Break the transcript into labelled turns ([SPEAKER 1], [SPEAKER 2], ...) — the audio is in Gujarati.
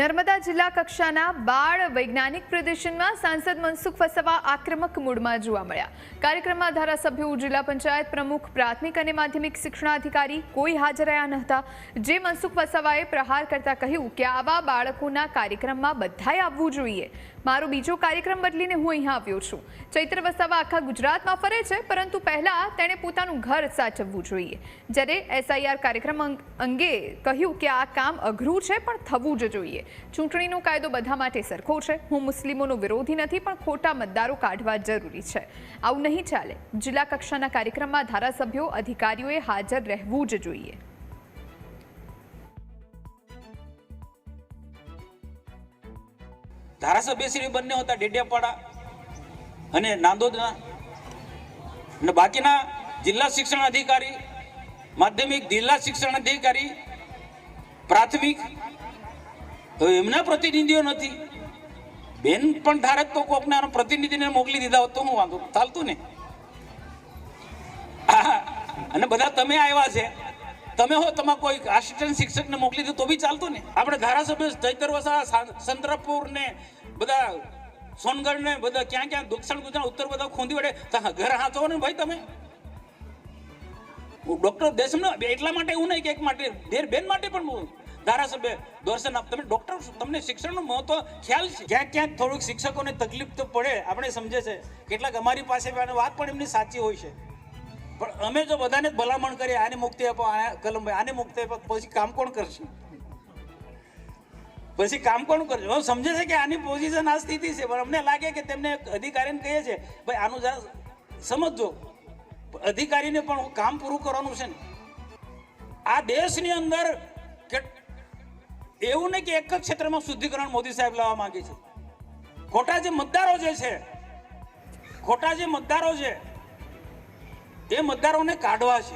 [SPEAKER 1] નર્મદા જિલ્લા કક્ષાના બાળ વૈજ્ઞાનિક પ્રદર્શનમાં સાંસદ મનસુખ વસાવા આક્રમક મૂડમાં જોવા મળ્યા. કાર્યક્રમમાં ધારાસભ્યો જિલ્લા પંચાયત પ્રમુખ, પ્રાથમિક અને માધ્યમિક શિક્ષણાધિકારી કોઈ હાજર રહ્યા નહોતા. જે મનસુખ વસવાએ પ્રહાર કરતા કહ્યું કે આવા બાળકોના કાર્યક્રમમાં બધાએ આવવું જોઈએ. મારો બીજો કાર્યક્રમ બદલીને હું અહીંયા આવ્યો છું. ચૈત્ર વસાવા આખા ગુજરાતમાં ફરે છે, પરંતુ પહેલા તેણે પોતાનું ઘર સાચવવું જોઈએ. જ્યારે એસઆઈઆર કાર્યક્રમ અંગે કહ્યું કે આ કામ અઘરું છે, પણ થવું જ જોઈએ. ચૂંટણીનો કાયદો બધા માટે સરખો છે. હું મુસ્લિમોનો વિરોધી નથી, પણ ખોટા મતદારો કાઢવા જરૂરી છે. આવું નહીં ચાલે. જિલ્લા કક્ષાના કાર્યક્રમમાં ધારાસભ્યો, અધિકારીઓએ હાજર રહેવું જ જોઈએ.
[SPEAKER 2] ધારાસભ્યશ્રી બંને હતા, ડેડિયાપાડા અને નાંદોદના. અને બાકીના જિલ્લા શિક્ષણ અધિકારી, માધ્યમિક જિલ્લા શિક્ષણ અધિકારી, પ્રાથમિક તો એમના પ્રતિનિધિઓ નથી. બેન પણ ધારક તો કોકના પ્રતિનિધિને મોકલી દીધા હોત તો હું વાંધો ચાલતું ને? અને બધા તમે આવ્યા છે. તમે હો તમે કોઈ આસિસ્ટન્ટ શિક્ષકને મોકલી દો તો બી ચાલતું ને? આપણે ધારાસભ્ય ચૈતર વસા સંતરાપુર ને બધા સોનગઢ ને બધા ક્યાં ક્યાં, દક્ષિણ ગુજરાત, ઉત્તર બધા ખોંદી વડે ઘર હાથો ને ભાઈ તમે? ડોક્ટર દેશમ એટલા માટે એવું નહીં કે એક માટે બેન માટે પણ ધારાસભ્ય દર્શન, આપ તમે ડોક્ટર તમને શિક્ષણનું મહત્વ ખ્યાલ છે? ક્યાંક ક્યાંક થોડુંક શિક્ષકોને તકલીફ તો પડે, આપણે સમજે છે. કેટલાક અમારી પાસે વાત પણ એમની સાચી હોય છે. પણ અમે જો બધાને જ ભલામણ કરીએ, આને મુક્તિ આપો આ કલમભાઈ આને મુક્તિ આપો, પછી કામ કોણ કરશે? પછી કામ કોણ કરશે? હવે સમજે છે કે આની પોઝિશન આ સ્થિતિ છે, પણ અમને લાગે કે તેમને અધિકારીને કહીએ છે ભાઈ, આનું જરા સમજજો. અધિકારીને પણ કામ પૂરું કરવાનું છે ને. આ દેશની અંદર કે એવું નહીં કે એક જ ક્ષેત્રમાં શુદ્ધિકરણ મોદી સાહેબ લાવવા માંગે છે. ખોટા જે મતદારો જે છે, ખોટા જે મતદારો છે, એ મતદારોને કાઢવા છે.